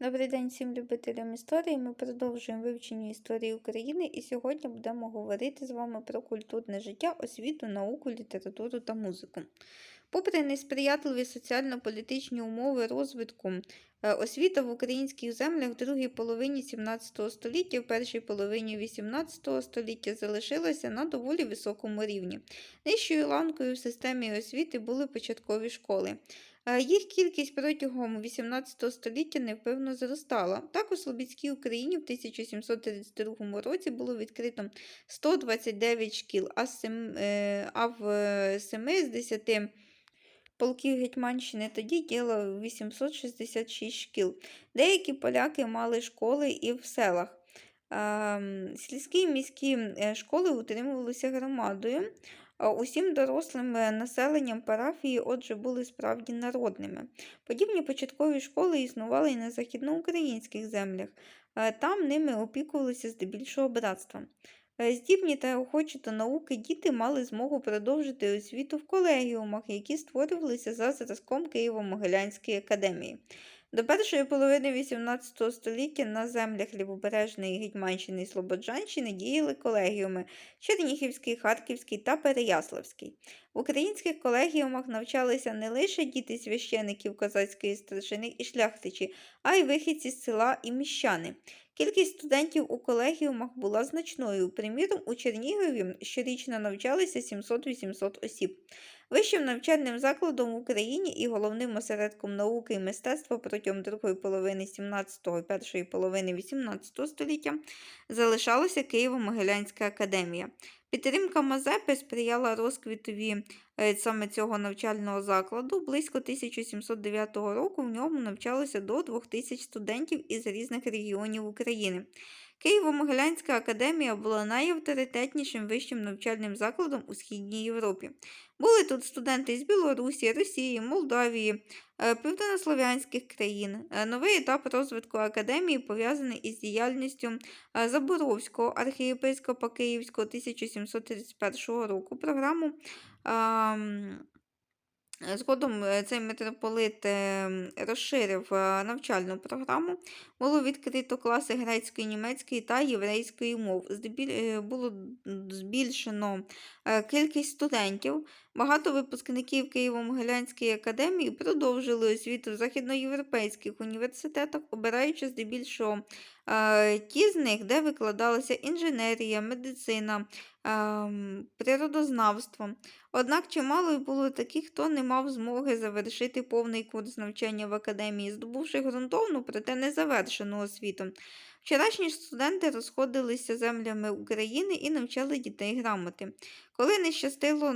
Добрий день всім любителям історії. Ми продовжуємо вивчення історії України і сьогодні будемо говорити з вами про культурне життя, освіту, науку, літературу та музику. Попри несприятливі соціально-політичні умови розвитку, е, освіта в українських землях в другій половині 17 століття, в першій половині 18 століття залишилася на доволі високому рівні. Нижчою ланкою в системі освіти були початкові школи. Е, Їх кількість протягом XVIII століття невпевно зростала. Так у Слобідській Україні в 1732 році було відкрито 129 шкіл, а, е, в е, семи з 10 полків Гетьманщини тоді діло 866 шкіл. Деякі поляки мали школи і в селах. Ем, Сільські і міські е, школи утримувалися громадою. А Усім дорослим е, населенням парафії, отже, були справді народними. Подібні початкові школи існували і на західноукраїнських землях, Е, там ними опікувалися здебільшого братством. Е, Здібні та охочі до науки діти мали змогу продовжити освіту в колегіумах, які створювалися за зразком Києво-Могилянської академії. До першої половини XVIII століття на землях Лівобережної Гетьманщини і Слободжанщини діяли колегіуми Черніхівський, Харківський та Переяславський. В українських колегіумах навчалися не лише діти священиків козацької старшини і шляхтичі, а й вихідці з села і міщани. Кількість студентів у колегіумах була значною. Приміром, у Чернігові щорічно навчалися 700-800 осіб. Вищим навчальним закладом в Україні і головним осередком науки і мистецтва протягом другої половини 17-го і першої половини 18 століття залишалася Києво-Могилянська академія. Підтримка Мазепи сприяла розквітові е, саме цього навчального закладу. Близько 1709 року в ньому навчалося до 2000 студентів із різних регіонів України. Києво-Могилянська академія була найавторитетнішим вищим навчальним закладом у Східній Європі. Були тут студенти з Білорусі, Росії, Молдавії, е, південнослов'янських країн. Е, Новий етап розвитку академії пов'язаний із діяльністю е, Заборовського архієпископа Київського 1731 року. Програму ам, Згодом е, цей митрополит е, розширив е, навчальну програму. Було відкрито класи грецької, німецької та єврейської мов. Е, Було збільшено е, кількість студентів. Багато випускників Києво-Могилянської академії продовжили освіту в західноєвропейських університетах, обираючи здебільшого е, ті з них, де викладалася інженерія, медицина, ем, природознавство. Однак чимало й було таких, хто не мав змоги завершити повний курс навчання в академії, здобувши ґрунтовну, проте незавершену освіту. Вчорашні студенти розходилися землями України і навчали дітей грамоти. Коли не щастило е,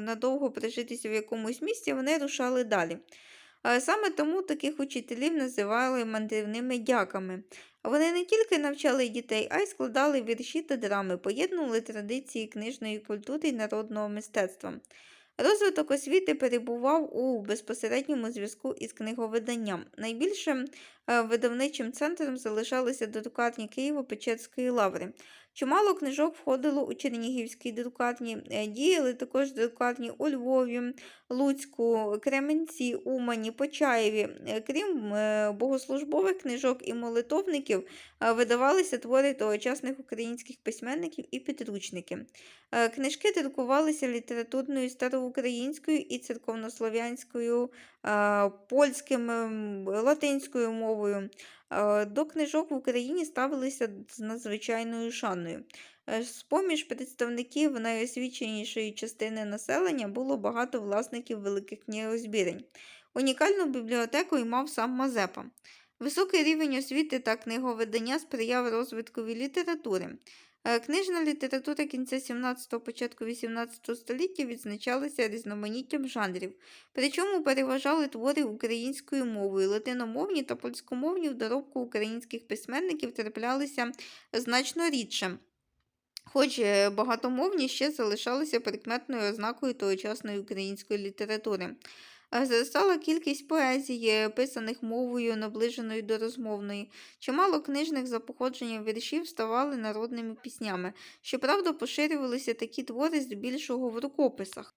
надовго прижитися в якомусь місці, вони рушали далі. Е, Саме тому таких учителів називали мандрівними дяками. Вони не тільки навчали дітей, а й складали вірші та драми, поєднували традиції книжної культури і народного мистецтва. Розвиток освіти перебував у безпосередньому зв'язку із книговиданням. Найбільшим е, видавничим центром залишалися друкарні Києво-Печерської лаври. Чимало книжок входило у Чернігівській друкарні, е, діяли також друкарні у Львові, Луцьку, Кременці, Умані, Почаєві. Е, Крім е, богослужбових книжок і молитовників, видавалися твори тогочасних українських письменників і підручники. Книжки друкувалися літературною староукраїнською і церковнослов'янською, польським, ем, латинською мовою. Е, До книжок в Україні ставилися з надзвичайною шаною. Е, З-поміж представників найосвіченішої частини населення було багато власників великих книгозбірень. Унікальну бібліотеку й мав сам Мазепа. Високий рівень освіти та книговидання сприяв розвиткові літератури. Е, Книжна література кінця 17-го, початку 18 століття відзначалася різноманіттям жанрів, причому переважали твори українською мовою, латиномовні та польськомовні в доробку українських письменників траплялися значно рідше. Хоч е, багатомовні ще залишалися прикметною ознакою тогочасної української літератури. Е, Зростала кількість поезії, писаних мовою, наближеною до розмовної. Чимало книжних за походженням віршів ставали народними піснями. Щоправда, поширювалися такі твори здебільшого в рукописах.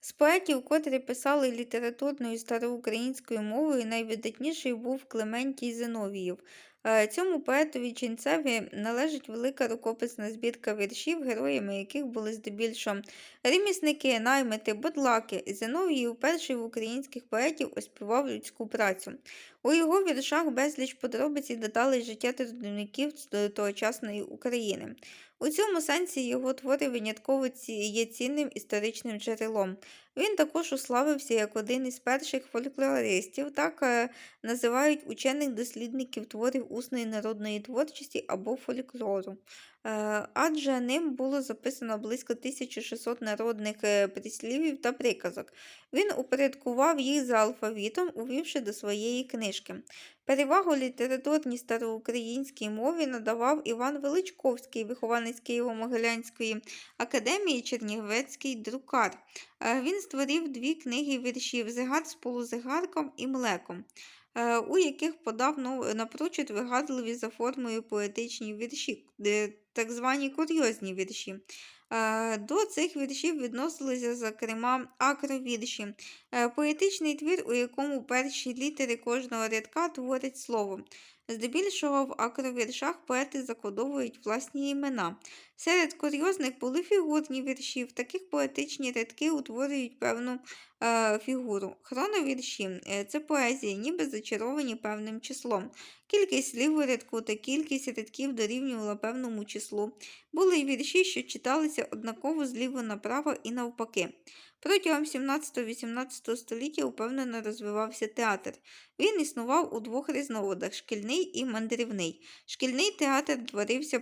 З поетів, котрі писали літературною староукраїнською мовою, найвидатніший був Клементій Зиновіїв. Е, Цьому поетові ченцеві належить велика рукописна збірка віршів, героями яких були здебільшого ремісники, наймити, бодлаки. Зиновій перший в українських поетів оспівав людську працю. У його віршах безліч подробиць і деталей життя трудівників з тогочасної України. У цьому сенсі його твори винятково є цінним історичним джерелом. Він також уславився як один із перших фольклористів, так е, називають учених дослідників творів усної народної творчості або фольклору. Е, Адже ним було записано близько 1600 народних е, прислівів та приказок. Він упорядкував їх за алфавітом, увівши до своєї книжки. Перевагу літературній староукраїнській мові надавав Іван Величковський, вихованець Києво-Могилянської академії Чернівецький друкар. Е, Він створив дві книги віршів Зигар з полузигарком і млеком, у яких подав напрочуд вигадливі за формою поетичні вірші, так звані курйозні вірші. Е, До цих віршів відносилися, зокрема, акровірші, е, поетичний твір, у якому перші літери кожного рядка творять слово. Здебільшого в акровіршах поети закодовують власні імена. Серед курйозних були фігурні вірші. В таких поетичні рядки утворюють певну е, фігуру. Хроновірші е, це поезія, ніби зачаровані певним числом. Кількість слів у рядку та кількість рядків дорівнювала певному числу. Були й вірші, що читалися однаково зліво направо і навпаки. Протягом 17-18 століття упевнено розвивався театр. Він існував у двох різновидах шкільний і мандрівний. Шкільний театр творився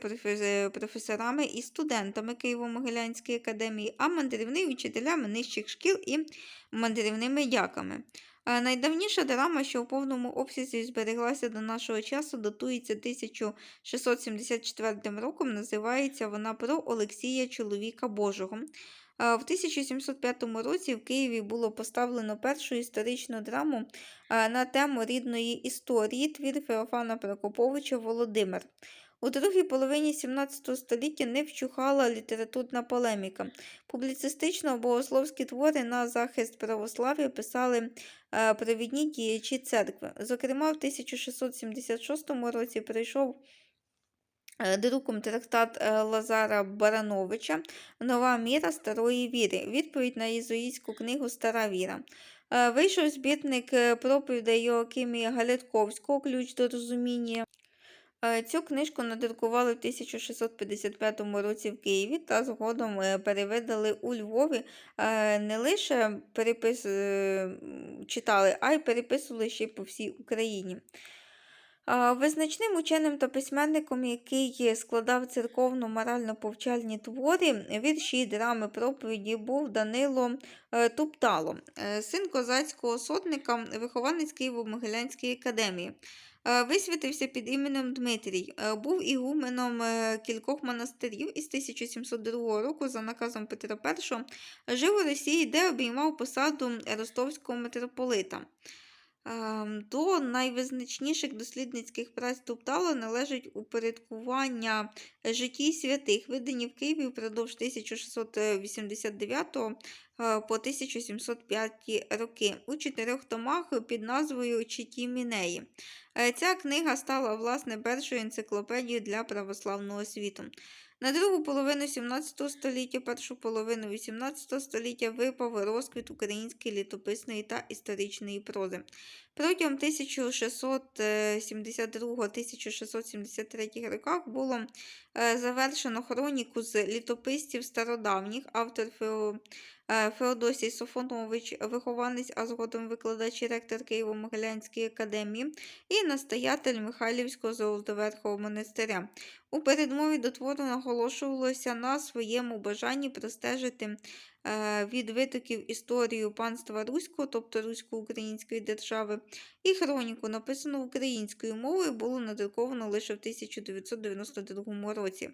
професорами і студентами Києво-Могилянської академії, а мандрівний учителями нижчих шкіл і мандрівними дяками. Е, Найдавніша драма, що у повному обсязі збереглася до нашого часу, датується 1674 роком. Називається вона про Олексія Чоловіка Божого. Е, В 1705 році в Києві було поставлено першу історичну драму е, на тему рідної історії твір Феофана Прокоповича Володимир. У другій половині 17 століття не вщухала літературна полеміка. Публіцистично-богословські твори на захист православ'я писали е, провідні діячі церкви. Зокрема, в 1676 році прийшов е, друком трактат е, Лазара Барановича Нова міра старої віри. Відповідь на єзуїтську книгу Стара віра. Вийшов збірник проповідей Йоакимія Галятковського Ключ до розуміння. Е, Цю книжку надрукували в 1655 році в Києві та згодом е, перевидали у Львові. Е, Не лише перепис... читали, а й переписували ще по всій Україні. Визначним ученим та письменником, який складав церковно-морально-повчальні твори, вірші, драми, проповіді, був Данило Туптало, син козацького сотника, вихованець Києво-Могилянської академії. Е, Висвітився під іменем Дмитрій, Е, був ігуменом е, кількох монастирів із 1702 року за наказом Петра І, жив у Росії, де обіймав посаду ростовського митрополита. Ем, До найвизначніших дослідницьких праць Туптала належить упорядкування житті святих, видані в Києві впродовж 1689 е, по 1705 роки у чотирьох томах під назвою Читі Мінеї. Е, Ця книга стала власне першою енциклопедією для православного світу. На другу половину 17 століття, першу половину 18 століття випав розквіт української літописної та історичної прози. Протягом 1672-1673 роках було е, завершено хроніку з літописців стародавніх. Автор Фео, е, Феодосій Софонович, вихованець, а згодом викладач і ректор Києво-Могилянської академії і настоятель Михайлівського Золотоверхового монастиря. У передмові до твору наголошувалося на своєму бажанні простежити е, від витоків історію панства Руського, тобто Русько-Української держави, і хроніку, написану українською мовою, було надруковано лише в 1992 році.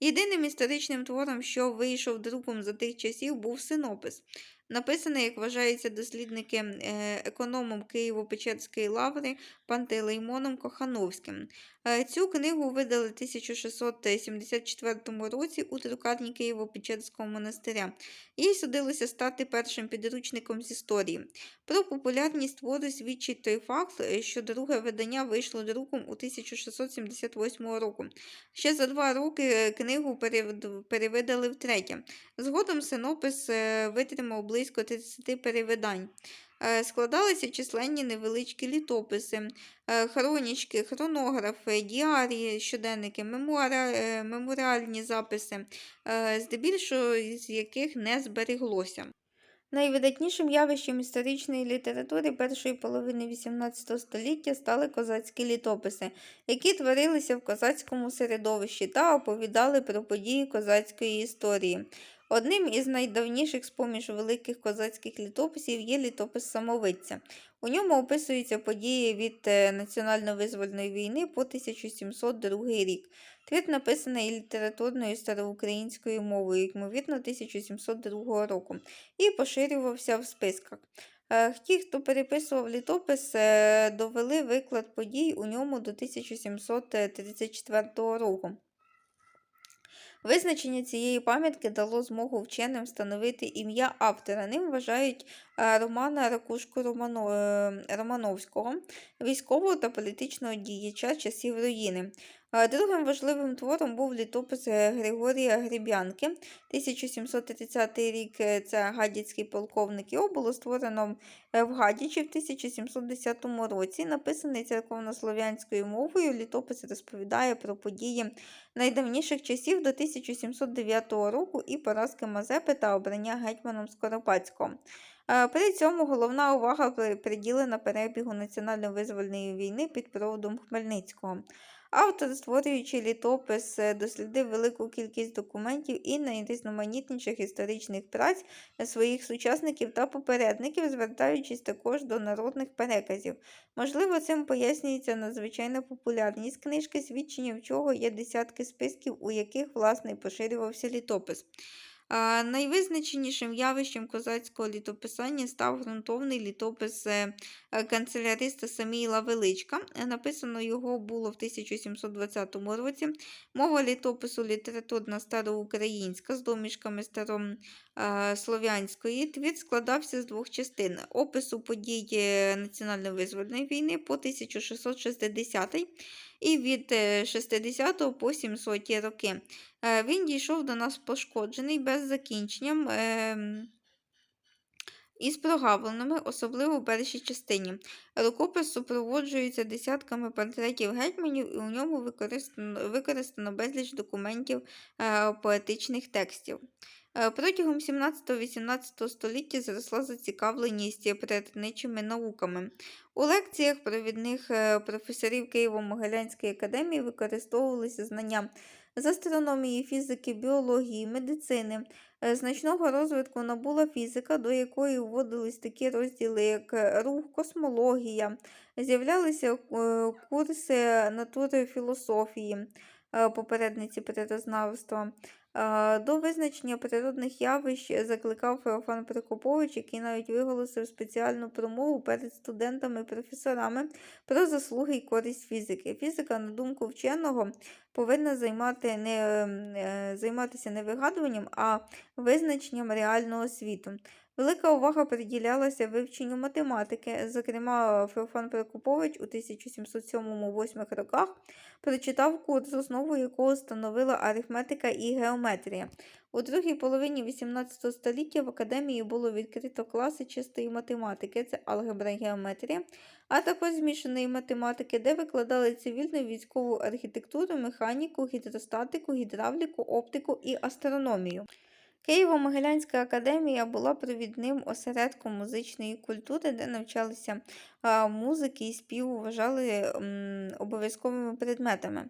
Єдиним історичним твором, що вийшов друком за тих часів, був синопис. Написаний, як вважається дослідники е, економом Києво-Печерської лаври Пантелеймоном Кохановським. Е, Цю книгу видали в 1674 році у друкарні Києво-Печерського монастиря. Їй судилося стати першим підручником з історії. Про популярність твору свідчить той факт, е, що друге видання вийшло друком у 1678 року. Ще за два роки книгу перевидали втретє. Згодом синопис витримав близько 30 перевидань. Е, Складалися численні невеличкі літописи, е, хронічки, хронографи, діарії, щоденники, е, меморіальні записи, здебільшого з яких не збереглося. Найвидатнішим явищем історичної літератури першої половини XVIII століття стали козацькі літописи, які творилися в козацькому середовищі та оповідали про події козацької історії. Одним із найдавніших з-поміж великих козацьких літописів є літопис Самовидця. У ньому описуються події від е, національно-визвольної війни по 1702 рік. Твір написаний літературною староукраїнською мовою, ймовірно, 1702 року, і поширювався в списках. Е, Ті, хто переписував літопис, е, довели виклад подій у ньому до 1734 року. Визначення цієї пам'ятки дало змогу вченим встановити ім'я автора. Ним вважають е, Романа Ракушку е, Романовського, військового та політичного діяча часів руїни. Другим важливим твором був літопис е, Григорія Греб'янки. 1730 рік е, це гадяцький полковник. Його було створено е, в Гадячі в 1710 році. Написаний церковнослов'янською мовою. Літопис розповідає про події найдавніших часів до 1709 року і поразки Мазепи та обрання гетьманом Скоропадського. При цьому головна увага приділена перебігу національно-визвольної війни під проводом Хмельницького. Автор, створюючи літопис, е, дослідив велику кількість документів і найрізноманітніших історичних праць своїх сучасників та попередників, звертаючись також до народних переказів. Можливо, цим пояснюється надзвичайна популярність книжки, свідченням чого є десятки списків, у яких власне поширювався літопис. Найвизначенішим явищем козацького літописання став ґрунтовний літопис е, канцеляриста Саміїла Величка. Е, Написано його було в 1720 році. Мова літопису літературна староукраїнська з домішками старослов'янської. Твір складався з двох частин: опису подій е, національно-визвольної війни по 1660 і від е, 60 по 700 роки. Е, Він дійшов до нас пошкоджений без закінчення. Із прогавленими, особливо в першій частині. Рукопис супроводжується десятками портретів гетьманів, і у ньому використано, використано безліч документів е, поетичних текстів. Е, Протягом 17-18 століття зросла зацікавленість природничими науками. У лекціях провідних е, професорів Києво-Могилянської академії використовувалися знання з астрономії, фізики, біології, медицини. Е, Значного розвитку набула фізика, до якої вводились такі розділи, як е, рух, космологія, з'являлися е, курси натури філософії, попередниці природознавства. Е, До визначення природних явищ закликав Феофан Прокопович, який навіть виголосив спеціальну промову перед студентами і професорами про заслуги і користь фізики. Фізика, на думку вченого, повинна займати не, е, займатися не вигадуванням, а визначенням реального світу. Велика увага приділялася вивченню математики. Зокрема, Феофан Прокопович у 1707-8 роках прочитав курс, основу якого становила арифметика і геометрія. У другій половині XVIII століття в академії було відкрито класи чистої математики, це алгебра і геометрія, а також змішаної математики, де викладали цивільну військову архітектуру, механіку, гідростатику, гідравліку, оптику і астрономію. Києво-Могилянська академія була провідним осередком музичної культури, де навчалися музики і співу вважали обов'язковими предметами.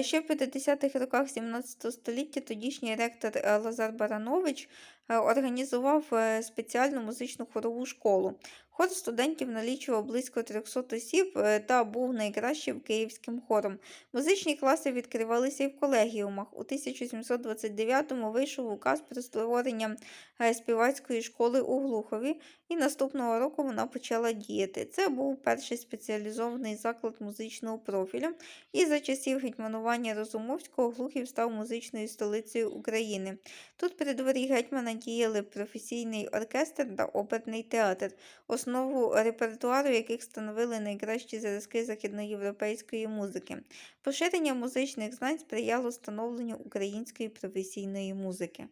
Ще в 50-х роках 17 століття тодішній ректор е, Лазар Баранович е, організував е, спеціальну музичну хорову школу. Хор студентів налічував близько 300 осіб е, та був найкращим київським хором. Музичні класи відкривалися і в колегіумах. У 1729-му вийшов указ про створення е, співацької школи у Глухові, і наступного року вона почала діяти. Це був перший спеціалізований заклад музичного профілю, і за часів гетьманування Розумовського Глухів став музичною столицею України. Тут при дворі гетьмана діяли професійний оркестр та оперний театр, основу репертуару яких становили найкращі зразки західноєвропейської музики. Поширення музичних знань сприяло становленню української професійної музики.